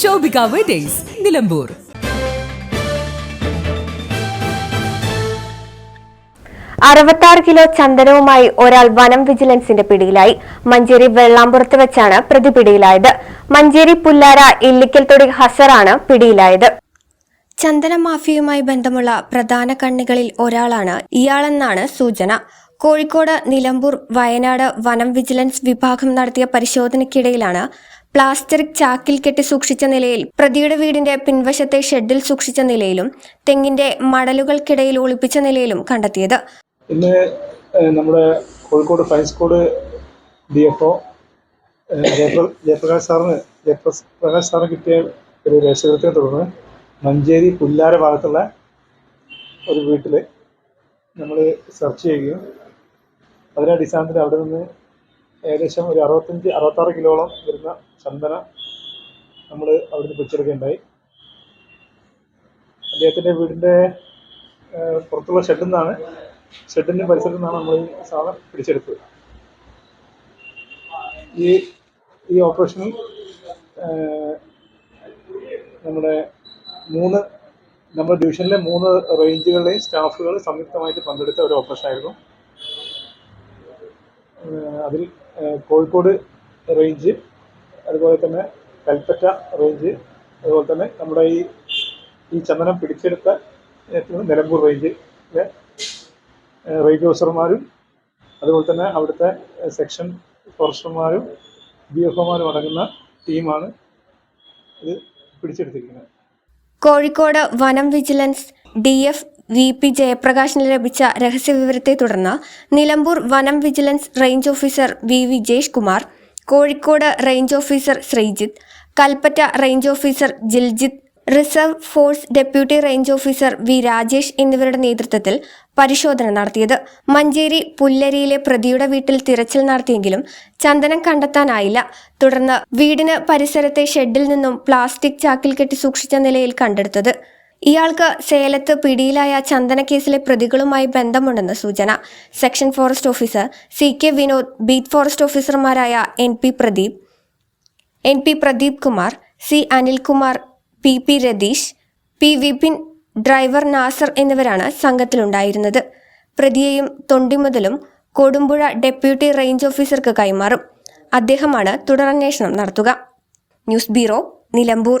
Shobhika weddings Nilambur. അറുപത്തി kilo ചന്ദനവുമായി ഒരാൾ വനം വിജിലൻസിന്റെ പിടിയിലായി. മഞ്ചേരി വെള്ളാമ്പുറത്ത് വെച്ചാണ് പ്രതി പിടിയിലായത് മഞ്ചേരി പുല്ലാര ഇല്ലിക്കൽ തൊടി ഹസറാണ് പിടിയിലായത്. ചന്ദന മാഫിയുമായി ബന്ധമുള്ള പ്രധാന കണ്ണികളിൽ ഒരാളാണ് ഇയാളെന്നാണ് സൂചന. കോഴിക്കോട് നിലമ്പൂർ വയനാട് വനം വിജിലൻസ് വിഭാഗം നടത്തിയ പരിശോധനയ്ക്കിടയിലാണ് പ്ലാസ്റ്റിക് ചാക്കിൽ കെട്ടി സൂക്ഷിച്ച നിലയിൽ പ്രതിയുടെ വീടിന്റെ പിൻവശത്തെ ഷെഡിൽ സൂക്ഷിച്ച നിലയിലും തെങ്ങിന്റെ മടലുകൾക്കിടയിൽ ഒളിപ്പിച്ച നിലയിലും കണ്ടെത്തിയത്. ഇന്ന് നമ്മുടെ കോഴിക്കോട് ഫയൻസ് കോഡ് ഡി എഫ് ഒ ജയപ്രകാശ് സാറിന് ജയപ്രകാശ് പ്രകാശ് സാറിന് കിട്ടിയ ഒരു രഹസ്യകൃത്യത്തെ തുടർന്ന് മഞ്ചേരി പുല്ലാര ഭാഗത്തുള്ള ഒരു വീട്ടിൽ നമ്മൾ സെർച്ച് ചെയ്യുകയും അതിന്റെ അടിസ്ഥാനത്തിൽ അവിടെ നിന്ന് ഏകദേശം ഒരു അറുപത്തഞ്ച് അറുപത്താറ് കിലോളം വരുന്ന ചന്ദന നമ്മൾ അവിടുന്ന് പിടിച്ചെടുക്കുകയുണ്ടായി. അദ്ദേഹത്തിന്റെ വീടിന്റെ പുറത്തുള്ള ഷെഡിൽ നിന്നാണ് ഷെഡിന്റെ പരിസരത്ത് നിന്നാണ് നമ്മൾ ഈ സാധനം പിടിച്ചെടുത്തത്. ഈ ഈ ഓപ്പറേഷനിൽ നമ്മുടെ മൂന്ന് നമ്മുടെ ഡിവിഷനിലെ മൂന്ന് റേഞ്ചുകളിലെയും സ്റ്റാഫുകൾ സംയുക്തമായിട്ട് പങ്കെടുത്ത ഒരു ഓപ്പറേഷൻ ആയിരുന്നു. അതിൽ കോഴിക്കോട് റേഞ്ച് അതുപോലെ തന്നെ കൽപ്പറ്റ റേഞ്ച് അതുപോലെ തന്നെ നമ്മുടെ ഈ ഈ ചന്ദനം പിടിച്ചെടുത്ത നിലമ്പൂർ റേഞ്ചിലെ റേഞ്ച് ഓഫീസർമാരും അതുപോലെ തന്നെ അവിടുത്തെ സെക്ഷൻ ഫോറസ്റ്റർമാരും ബി എഫ് ഒമാരും അടങ്ങുന്ന ടീമാണ് ഇത് പിടിച്ചെടുത്തിരിക്കുന്നത്. കോഴിക്കോട് വനം vigilance D F V P ജയപ്രകാശിന് ലഭിച്ച രഹസ്യവിവരത്തെ തുടർന്ന് നിലമ്പൂർ വനം vigilance range officer V Vijesh Kumar Kozhikode range officer Sreejith Kalpetta range officer Jiljith reserve force deputy range officer V Rajesh എന്നിവരുടെ നേതൃത്വത്തിൽ പരിശോധന നടത്തിയത്. മഞ്ചേരി പുല്ലരിയിലെ പ്രതിയുടെ വീട്ടിൽ തിരച്ചിൽ നടത്തിയെങ്കിലും ചന്ദനം കണ്ടെത്താനായില്ല. തുടർന്ന് വീടിന് പരിസരത്തെ ഷെഡിൽ നിന്നും പ്ലാസ്റ്റിക് ചാക്കിൽ കെട്ടി സൂക്ഷിച്ച നിലയിൽ കണ്ടെടുത്തത്. ഇയാൾക്ക് സേലത്ത് പിടിയിലായ ചന്ദന കേസിലെ പ്രതികളുമായി ബന്ധമുണ്ടെന്ന് സൂചന. Section forest officer C K Vinod beat forest ഓഫീസർമാരായ N P Pradeep N P Pradeep Kumar C Anilkumar P P Ratheesh P Vipin driver Nasar എന്നിവരാണ് സംഘത്തിലുണ്ടായിരുന്നത്. പ്രതിയെയും തൊണ്ടിമുതലും കൊടുമ്പുഴ ഡെപ്യൂട്ടി റേഞ്ച് ഓഫീസർക്ക് കൈമാറും. അദ്ദേഹമാണ് തുടരന്വേഷണം നടത്തുക. News bureau Nilambur.